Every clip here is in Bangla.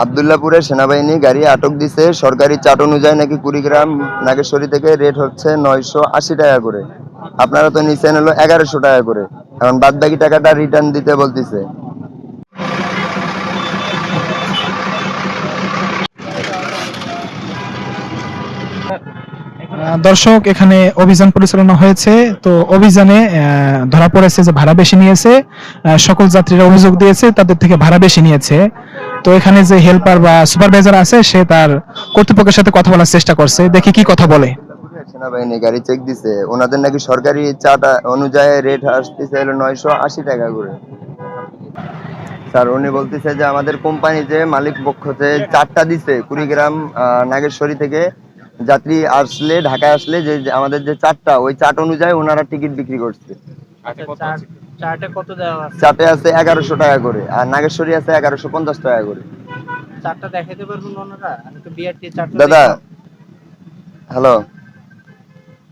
আবদুল্লাপুরে সেনাবাহিনী গাড়ি আটক দিছে। সরকারি চাট অনুযায়ী নাকি কুড়িগ্রাম নাগেশ্বরী থেকে রেট হচ্ছে নয়শো আশি টাকা করে। আপনারা তো নিচ্ছেন হলো এগারোশো টাকা করে। এখন বাদ বাকি টাকাটা রিটার্ন দিতে বলতেছে। দর্শক, এখানে অভিযান পরিচালনা হয়েছে। তো অভিযানে ধরা পড়েছে যে ভাড়া বেশি নিয়েছে। সকল যাত্রীরা অভিযোগ দিয়েছে, তাদের থেকে ভাড়া বেশি নিয়েছে। তো এখানে যে হেল্পার বা সুপারভাইজার আছে, সে তার কর্তৃপক্ষের সাথে কথা বলার চেষ্টা করছে। দেখি কি কথা বলে। সেনাবাহিনী গাড়ি চেক দিছে। ওনাদের নাকি সরকারি চাটা অনুযায়ী রেট আসতেছে হলো নয়শো আশি টাকা করে। স্যার, উনি বলতেছে যে আমাদের কোম্পানি যে মালিক পক্ষ যে চারটা দিছে কুড়িগ্রাম নাগেশ্বরী থেকে যাত্রী আসলে ঢাকায় আসলে যে আমাদের যে চারটা ওই চার্ট অনুযায়ী ওনারা টিকিট বিক্রি করছে। চার্টে কত দেওয়া আছে? এগারোশো টাকা করে আর নাগেশ্বরী আছে এগারোশো পঞ্চাশ টাকা করে। চারটা দেখাইতে পারবেন ওনারা? আমি তো বিআরটি চারটা দাদা হ্যালো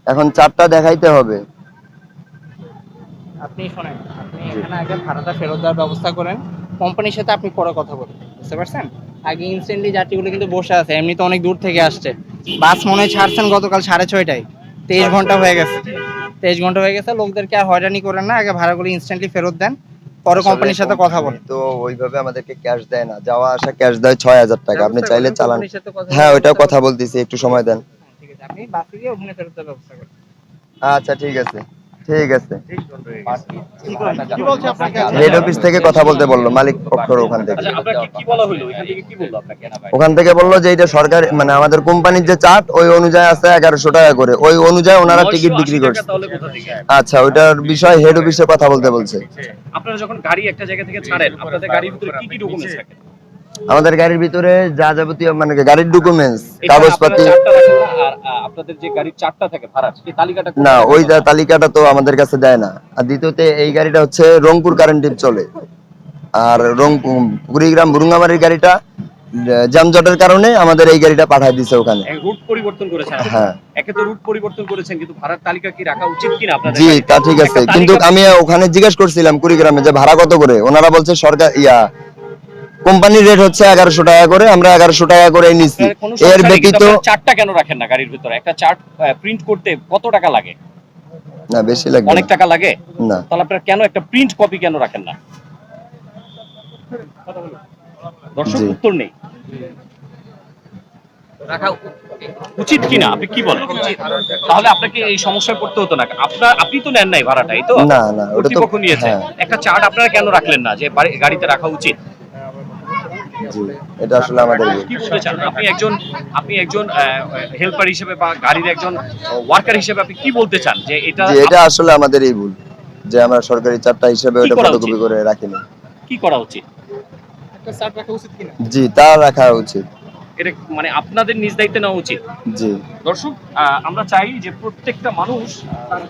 এখন চারটা দেখাইতে হবে। আপনি শোনেন আপনি এখানে আগে ভাড়াটা ফেরত দেওয়ার ব্যবস্থা করেন। কোম্পানির সাথে আপনি পরে কথা বলেন বুঝতে পারছেন? আগে ইনস্ট্যান্টলি যাত্রীগুলো কিন্তু বসে আছে এমনি তো অনেক দূর থেকে আসছে। বাস মনে হয় ছাড়ছেন গতকাল সাড়ে ছয়টায়। তেইশ ঘণ্টা হয়ে গেছে। তেইশ ঘণ্টা হয়ে গেছে। লোকদেরকে আর হয়রানি করেন না আগে ভাড়া ভাড়াগুলো ইনস্ট্যান্টলি ফেরত দেন পরে কোম্পানির সাথে কথা বলেন। তো ওইভাবে আমাদেরকে ক্যাশ দেয় না। যাওয়া আসা ক্যাশ দেয় ছয় হাজার টাকা। আপনি চাইলে চালান। হ্যাঁ বলে- ওইটাও কথা বলতেছি একটু সময় দেন। ঠিক আছে। আপনি বাসে গিয়ে ওখানে ফেরত দেওয়ার ব্যবস্থা করেন। আচ্ছা ঠিক আছে। ঠিক আছে। হেড অফিস থেকে কথা বলতে বলল মালিক পক্ষর ওখান থেকে। আচ্ছা ওখান থেকে বলল যে এটা সরকার মানে আমাদের কোম্পানির যে চার্ট ওই অনুযায়ী আছে এগারোশো টাকা করে। ওই অনুযায়ী ওনারা টিকিট বিক্রি করছে। আচ্ছা ওইটার বিষয় হেড অফিসে কথা বলতে বলছে। আপনারা যখন গাড়ি একটা জায়গা থেকে ছাড়েন আপনাদের গাড়ির ভিতরে কি কি ডকুমেন্টস থাকে? আমাদের গাড়ির ভিতরে যা যাবতীয় মানে গাড়ির ডকুমেন্টস এটা কাগজপাতি। আপনারা চারটা রাখেন না, আপনাদের যে গাড়ির চারটা থাকে ভাড়া সেই তালিকাটা না ওই তালিকাটা তো আমাদের কাছে দেয় না। আর দ্বিতীয়তে এই গাড়িটা হচ্ছে রংপুর কারেন্ট চলে। আর রংপুর কুড়িগ্রাম বুরুঙ্গামারির গাড়িটা যানজটের কারণে আমাদের এই গাড়িটা পাঠায় দিছে ওখানে। রুট পরিবর্তন করেছেন হ্যাঁ। একে তো রুট পরিবর্তন করেছেন কিন্তু ভাড়ার তালিকা কি রাখা উচিত কিনা আপনাদের জি তা ঠিক আছে। কিন্তু আমি ওখানে জিজ্ঞেস করছিলাম কুড়িগ্রামে যে ভাড়া কত করে? ওনারা বলছে সরকার ইয়া কোম্পানির রেট হচ্ছে এগারোশো টাকা করে আমরা এগারোশো টাকা করে নিচ্ছি। এর ব্যতীত চারটা কেন রাখেন না গাড়ির ভিতরে? একটা চার্ট প্রিন্ট করতে কত টাকা লাগে? না বেশি লাগবে অনেক টাকা লাগে? না। তাহলে আপনারা কেন একটা প্রিন্ট কপি কেন রাখেন না? দর্শক উত্তর নেই। রাখা উচিত কিনা? আপনি কি বলেন? তাহলে আপনাকে এই সমস্যায় পড়তে হতো না। আপনার আপনি তো নেন নাই ভাড়াটা এই তো? না না কর্তৃপক্ষ নিয়েছে। হ্যাঁ। একটা চার্ট আপনারা কেন রাখলেন না যে গাড়িতে রাখা উচিত? এটা আসলে আমাদের কি বলতে চান? আপনি একজন আপনি একজন হেল্পার হিসেবে বা গাড়ির একজন ওয়ার্কার হিসেবে আপনি কি বলতে চান? যে এটা এটা আসলে আমাদের এই ভুল যে আমরা সরকারি চারটা হিসেবে ওটা করা ফটোকপি? করে রাখিনি। কি করা উচিত? একটা চার্ট রাখা উচিত কিনা? জি তা রাখা উচিত। এটা মানে আপনাদের নিজ দায়িত্বে নেওয়া উচিত? জি। দর্শক আহ, আমরা চাই যে প্রত্যেকটা মানুষ তার